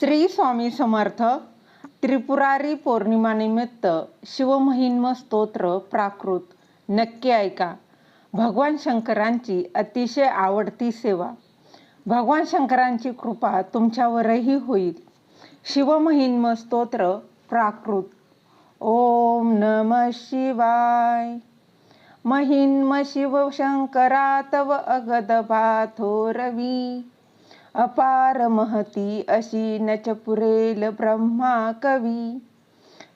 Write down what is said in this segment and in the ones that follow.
श्री स्वामी समर्थ त्रिपुरारी पौर्णिमानिमित्त शिवमहिन्म स्तोत्र प्राकृत. नक्की ऐका. भगवान शंकरांची अतिशय आवडती सेवा. भगवान शंकरांची कृपा तुमच्यावरही होईल. शिवमहिन्म स्तोत्र प्राकृत. ओम नम शिवाय. महिन्म शिवशंकरा तव अगद भाथो रवी अपार महती अशी नच पुरेल ब्रह्मा कवी.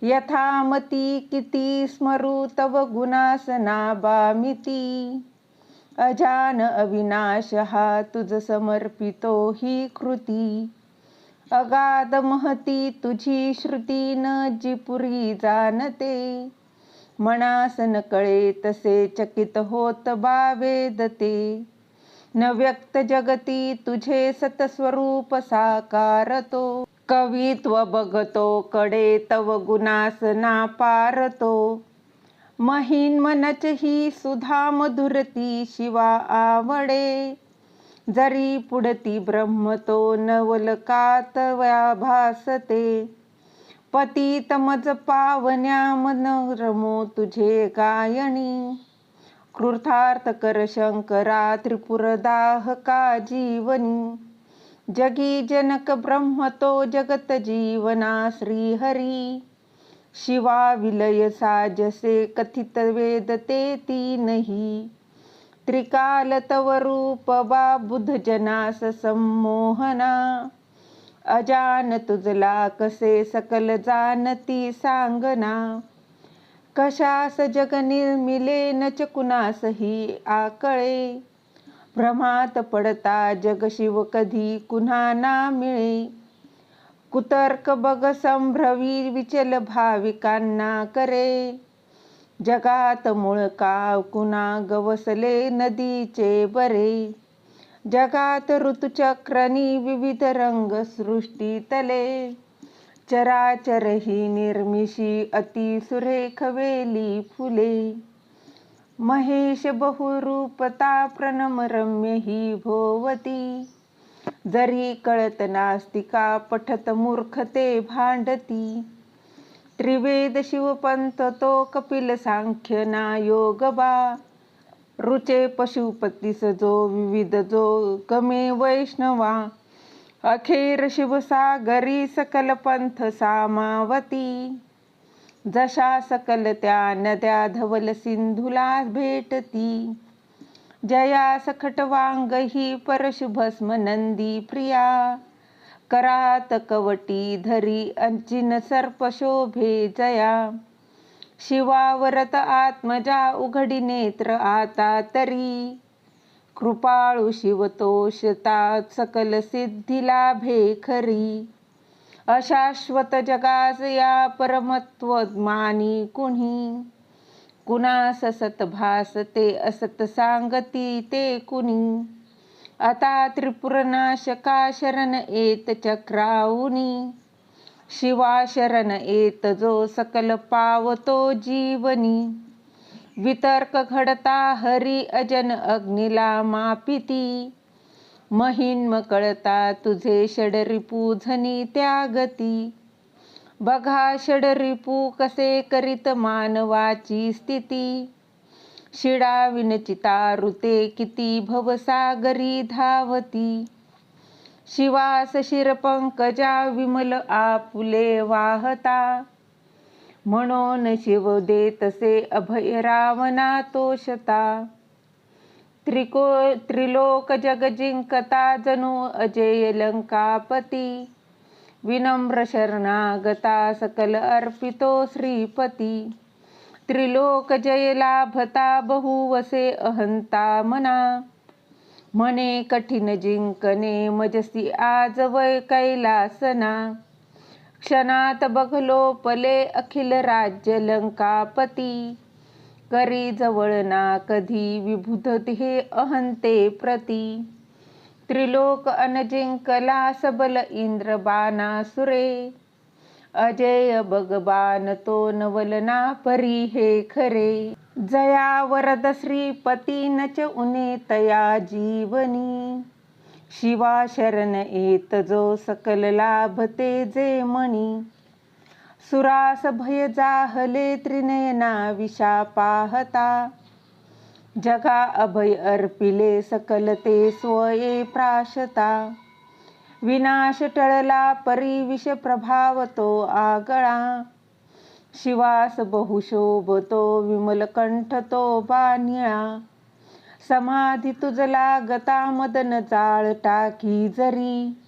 यथामती किती स्मरू तव गुणासनाबामिती अजान अविनाश हा तुझ समर्पितो ही कृती. अगाध महती तुझी श्रुती न जी पुरी जाणते. मनासन कळे तसे चकित होत बावेदते. न व्यक्त जगती तुझे सतस्वरूप साकारतो. कवित्व बघतो कडे तव गुणास ना पारतो. महीन मनच ही सुधा मधुरती शिवा आवडे. जरी पुढती ब्रह्म तो नवलकात भासते पतितमज पावन्या मन रमो तुझे गायणी. कृथार्थ कर शंकरा त्रिपुरदाह का जीवनी जगी जनक ब्रह्म तो जगत जीवना श्रीहरी। शिवा विलय साजसे कथित वेद ते तीनही। त्रिकाल तव रूप बा बुध जनास संमोहना। अजान तुझला कसे सकल जानती सांगना। कशास जग निर्मिले नच कुणासही आकळे. भ्रमात पडता जग शिव कधी कुन्हा ना मिळे. कुतर्क बग संभ्रवी विचल भाविकांना करे. जगात मूळ का कुणा गवसले नदीचे बरे. जगात ऋतुचक्रनी विविध रंग सृष्टीतले चराचर ही निर्मिशी अति सुरेख वेली फुले. महेश बहुरूपता प्रणम रम्य ही भोवती. जरी कळत नास्तिका पठत मूर्खते भांडती. त्रिवेद शिवपंत तो कपिल सांख्य ना योगबा रुचे पशुपतीस जो विविध जो गमे वैष्णवा. अखेर शिवसागरी सकल पंथ सामावती. जशा सकल त्या नद्या धवल सिंधुला भेटती. जया सखट वांग ही परशुभस्म नंदी प्रिया. करात कवटी धरी अंचिन सर्प शोभे जया. शिवावरत आत्मजा उघडी नेत्र आता तरी. कृपाळू शिवतोषता सकल सिद्धिला भेखरी. अशाश्वत जगास या परमत्व मानी कुणी? कुणास सत भासते असत सांगती ते कुणी? आता त्रिपुरनाशका शरण येत चक्राऊनी शिवा शरण येत जो सकल पावतो जीवनी. वितर्क घडता हरी अजन अग्निला मापिती. महिन्म कळता तुझे षडरिपू झनी त्यागती. बघा षडरिपू कसे करीत मानवाची स्थिती. शिडा विनचिता ऋते किती भवसागरी धावती. शिवास शिरपंकजा विमल आपुले वाहता. म्हणून शिव देतसे अभय रावणा तोषता त्रिको त्रिलोक जग जिंकता जणू अजय लंकापती. विनम्र शरणागता सकल अर्पितो श्रीपती. त्रिलोक जय लाभता बहुवसे अहंता मना. मने कठीण जिंकणे मजसी आज वय कैलासना. क्षणात बघलो पले अखिल राज्य लंकापती. करी जवळ ना कधी विभुत हे अहंते प्रती. त्रिलोक अनजिंकला सबल इंद्र बाणासुरे अजय भगवान तो नवलना परी हे खरे. जया वरद श्रीपती नच उने तया जीवनी. शिवा शरण येत जो सकल लाभते जे मणी सुरास भय जाहले त्रिनयना विषा पाहता. जगा अभय अर्पिले सकल ते स्वये प्राशता. विनाश टळला परी विष प्रभाव तो आगळा. शिवास बहुशोभतो विमल कंठ तो बानिळा. समाधी तुझला गता मदन जाळ टाकी जरी.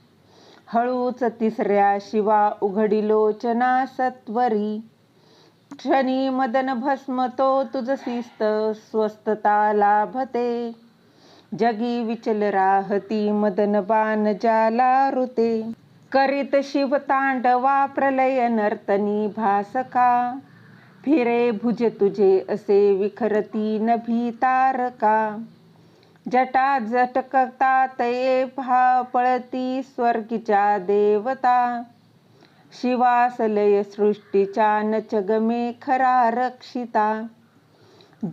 हळूच तिसऱ्या शिवा उघडी लोचना सत्वरी. क्षणी मदन भस्म तो तुझ शिस्त स्वस्तता लाभते. जगी विचल राहती मदन बाण जाला ऋते. करीत शिव तांडवा प्रलय नर्तनी भासका. फिरे भुज तुझे असे विखरती नभी तारका. जटा जटकता तये भा पळती स्वर्गीच्या देवता. शिवासलय सृष्टीच्या नच गमे खरा रक्षिता.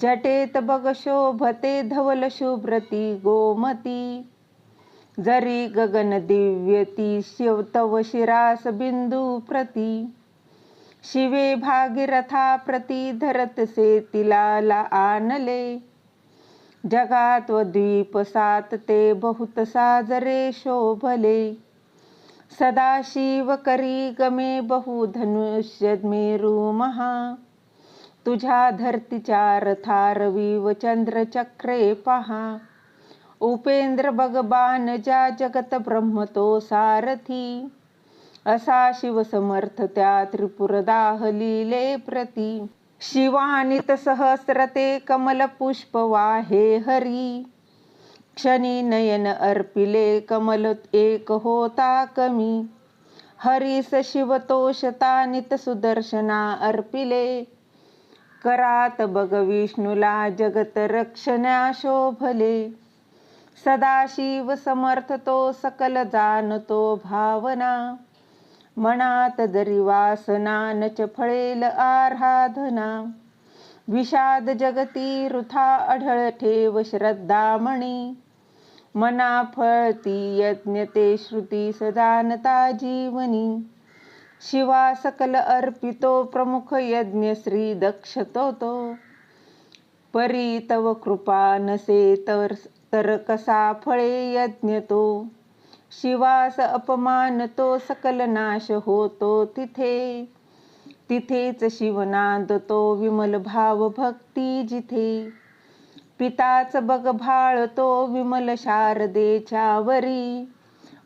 जटेत बग शोभते धवल शुभ्रती गोमती. जरी गगन दिव्यती शिव तव शिरास बिंदू प्रती. शिवे भागीरथा प्रती धरत से तिला आणले. जगात व द्वीप सात ते बहुत साजरे शोभले. सदाशिव करी गमे बहु धनुष्य मेरू महा. तुझ्या धरतीच्या रथा रवी व चंद्र चक्रे पहा. उपेंद्र भगवान ज्या जगत ब्रह्म तो सारथी. असा शिव समर्थ त्या त्रिपुरदाह लिले प्रती. शिवानित सहस्रते कमल पुष्प वाहे हरी. क्षणी नयन अर्पिले कमल एक होता कमी. हरिस शिवतोषता नित सुदर्शना अर्पिले. करात बग विष्णूला जगत रक्षण्या शोभले. सदाशिव समर्थ तो सकल जाणतो भावना. मनात जरी वासना नच फळेल आराधना. विषाद जगती रुथा अढळ ठेव श्रद्धामणी मना फळती यज्ञ ते श्रुती सदानता जीवनी. शिवा सकल अर्पितो प्रमुख यज्ञ श्री दक्षतो तो परी तव कृपा नसे तर तर कसा फळे यज्ञ तो. शिवास अपमान तो सकल नाश होतो तिथे. तिथेच शिवनाद तो विमल भाव भक्ती जिथे. पिताच बग तो विमल शारदेच्या वरी.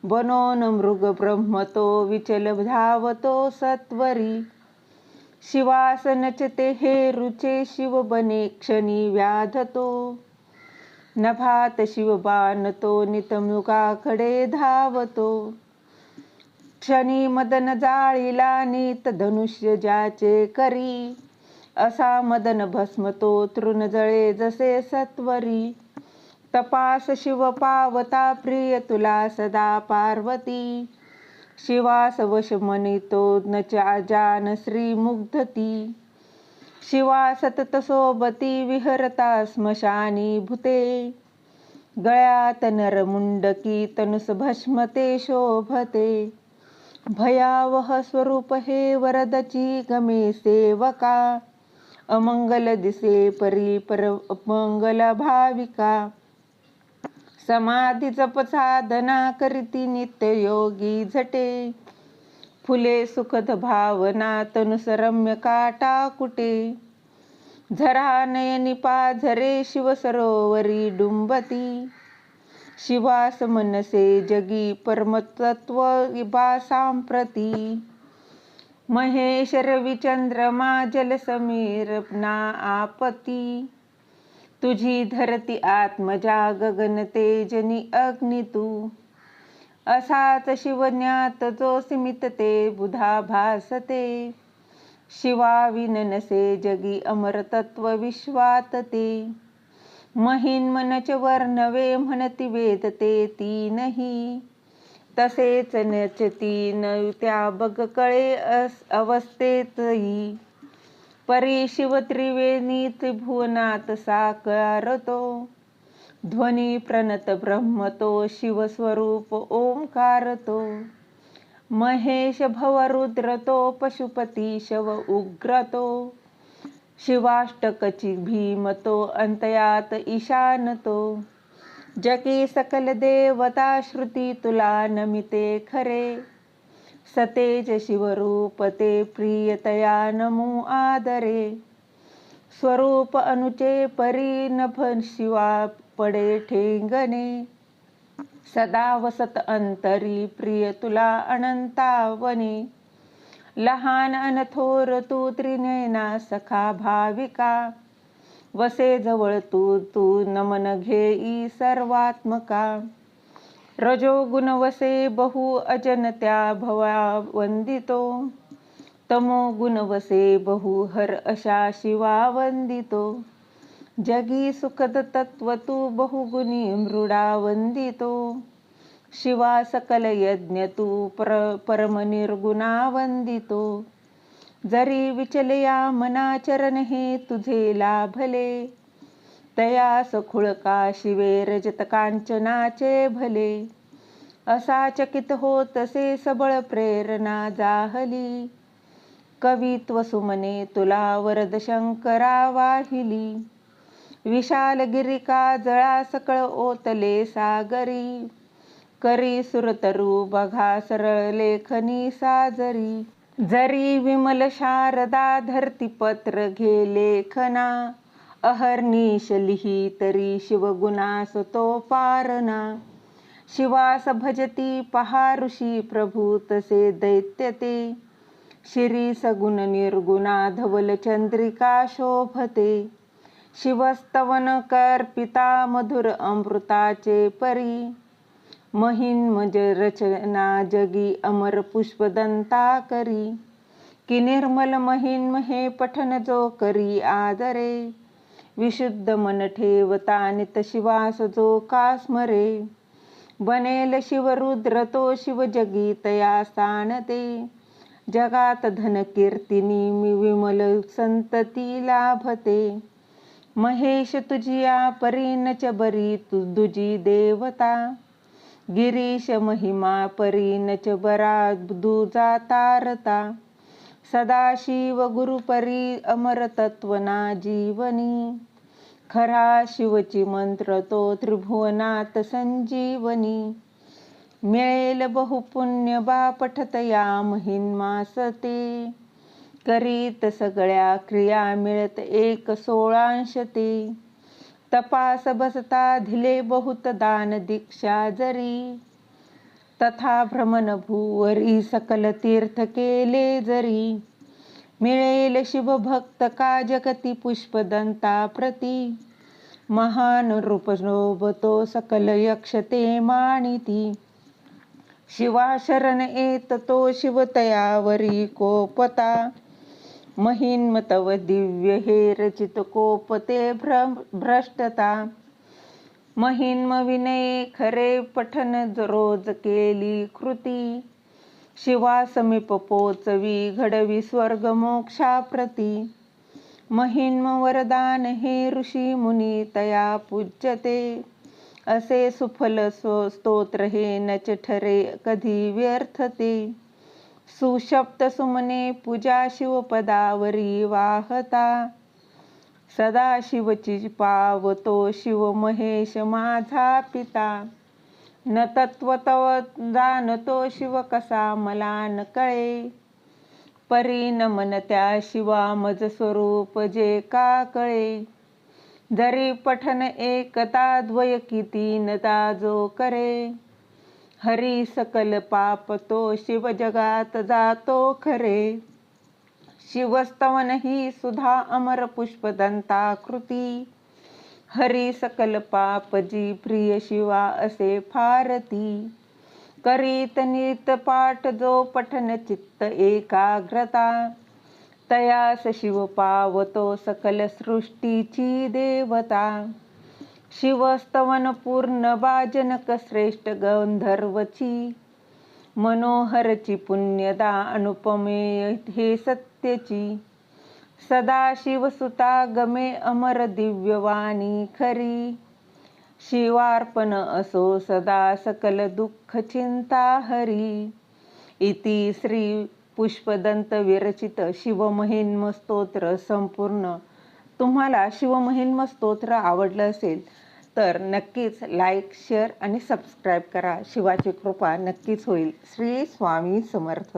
बनोन मृग ब्रह्म तो विचल धावतो सत्वरी. शिवासनचते हे रुचे शिव बने क्षणी व्याधतो नभात शिवबान तो नितमुगाकडे धावतो. क्षणी मदन जाळीला नीत धनुष्य ज्याचे करी. असा मदन भस्म तो तृण जळे जसे सत्वरी. तपास शिव पावता प्रिय तुला सदा पार्वती. शिवास वश मनितो न जान श्री मुग्धती. शिवा सतत सोबती विहरता स्मशानी भूते. गळ्यात नरमुंडकी तनुस भस्मते शोभते. भयावह स्वरूप हे वरदची गमे सेवका. अमंगल दिसे परी पर मंगल भाविका. समाधी जप साधना करीती नित्य योगी झटे. फुले सुखद भावना तनुसरम्य काटा कुटे. झरा नयनी पाझरे शिव सरोवरी डुंबती. शिवास मनसे जगी परमतत्व बा सांप्रती. महेश रविचंद्रमा जल समीर ना आपती. तुझी धरती आत्मजा गगन तेजनी अग्नि तू असाच शिवज्ञात जो सिमितते बुधा भासते. शिवा विननसे जगी अमरतत्व विश्वात ते. महिन मनच वर्णवे म्हणती वेद ते ती नाही. तसेच नचती न त्या बग कळे अवस्थेतही परी शिव त्रिवेणी त्रिभुवनात साकारतो. ध्वनी प्रणत ब्रह्म तो शिवस्वरूप ओंकार तो. महेश भवरुद्र तो पशुपती शव उग्र तो. शिवाष्टकची भीम तो अंतयात ईशान तो. जकी सकल देवता श्रुती तुला नमिते खरे. सतेज शिवरूप ते प्रियतया नमो आदरे. स्वरूप अनुचे परी नभ शिवा पडे ठेंगणे. सदा वसत अंतरी प्रिय तुला अनंतावने. लहान अनथोर तू त्रिनेना सखा भाविका. वसे जवळ तू तू नमन घेई सर्वात्मका. रजोगुण वसे बहु अजनत्या भवा वंदितो. तमो गुण वसे बहु हर अशा शिवा वंदितो. जगी सुखद तत्व बहुगुणी मृडा वंदितो शिवा सकल यज्ञ तू पर परम निर्गुणा वंदितो जरी विचलया मनाचरण हे तुझे लाभले तया सखुळका शिवे रजत कांचनाचे भले। असा चकित हो तसे सबळ प्रेरणा जाहली। कवित्व सुमने तुला वरद शंकरा वाहिली। विशाल गिरिका जळा सकळ ओतले सागरी. करी सुरतरू बघा सरळ लेखनी साजरी. जरी विमल शारदा धरती पत्र घे लेखना. अहर्निश लिही तरी शिवगुणास तो पारना. शिवास भजती पहा ऋषी प्रभू तसे दैत्य ते. शिरी सगुण निर्गुणा धवल चंद्रिका शोभते. शिवस्तवन कर्पिता मधुर अमृताचे परी. महिन्मज रचना जगी अमर पुष्पदंता करी. कि निर्मल महिन्म हे पठन जो करी आदरे. विशुद्ध मन ठेवता नित शिवास जो का स्मरे. बनेल शिवरुद्र तो शिव जगी तया स्थानते. जगात धन कीर्तिनी मी विमल संतती लाभते. महेश तुझिया परीनच बरी तु देवता. गिरीश महिमा परीनच बरा दुजा तारता. सदाशिव गुरुपरी अमर तत्वना जीवनी. खरा शिवची मंत्र तो त्रिभुवनात संजीवनी. मिळेल बहुपुण्य बा पठतया महिन्मासते करीत सगळ्या क्रिया मिळत एक सोळांश ते तपास बसता धिले बहुत दान दीक्षा जरी. तथा भ्रमण भूवरी सकल तीर्थ केले जरी. मिळेल शिवभक्त का जगती पुष्पदंता प्रती. महान रूप तो सकल यक्षते मानिती शिवा शरण येत तो शिवतयावरी कोपता. महिन्म तव दिव्य हे रचित कोपते भ्रष्टता। महिन्म विनय खरे पठन रोज केली कृती। शिवा समीप पोचवी घडवी स्वर्ग मोक्षाप्रती महिन्म वरदान हे ऋषी मुनी तया पूज्यते। असे सुफल स्तोत्र हे नच ठरे कधी व्यर्थते। सुशब्द सुमने पूजा शिवपदावरी वाहता. सदा शिवची पावतो शिव महेश माझा पिता. न तत्वतव जाणतो शिव कसा मला न कळे परी न त्या शिवा मज स्वरूप जे का कळे. जरी पठन एकता द्वय किती नता जो करे. हरी सकल पाप तो शिव जगात जातो खरे. शिवस्तवन ही सुधा अमर पुष्पदंता कृती हरी सकल पाप जी प्रिय शिवा असे फारती. करीत नीत पाठ जो पठन चित्त एकाग्रता. तयास शिव पावतो सकल सृष्टीची देवता. शिवस्तवन पूर्ण बाजनक श्रेष्ठ गंधर्वची. मनोहरची पुण्यदा अनुपमेय हे सत्यची. सदा शिवसुता गमे अमर दिव्यवाणी खरी. शिवार्पण असो सदा सकल दुःख चिंता हरी. इति श्री पुष्पदंत विरचित शिवमहिन्म स्तोत्र संपूर्ण. तुम्हाला शिवमहिन्म स्तोत्र आवडलं असेल तर नक्कीच लाईक शेअर आणि सबस्क्राईब करा. शिवाची कृपा नक्कीच होईल. श्री स्वामी समर्थ.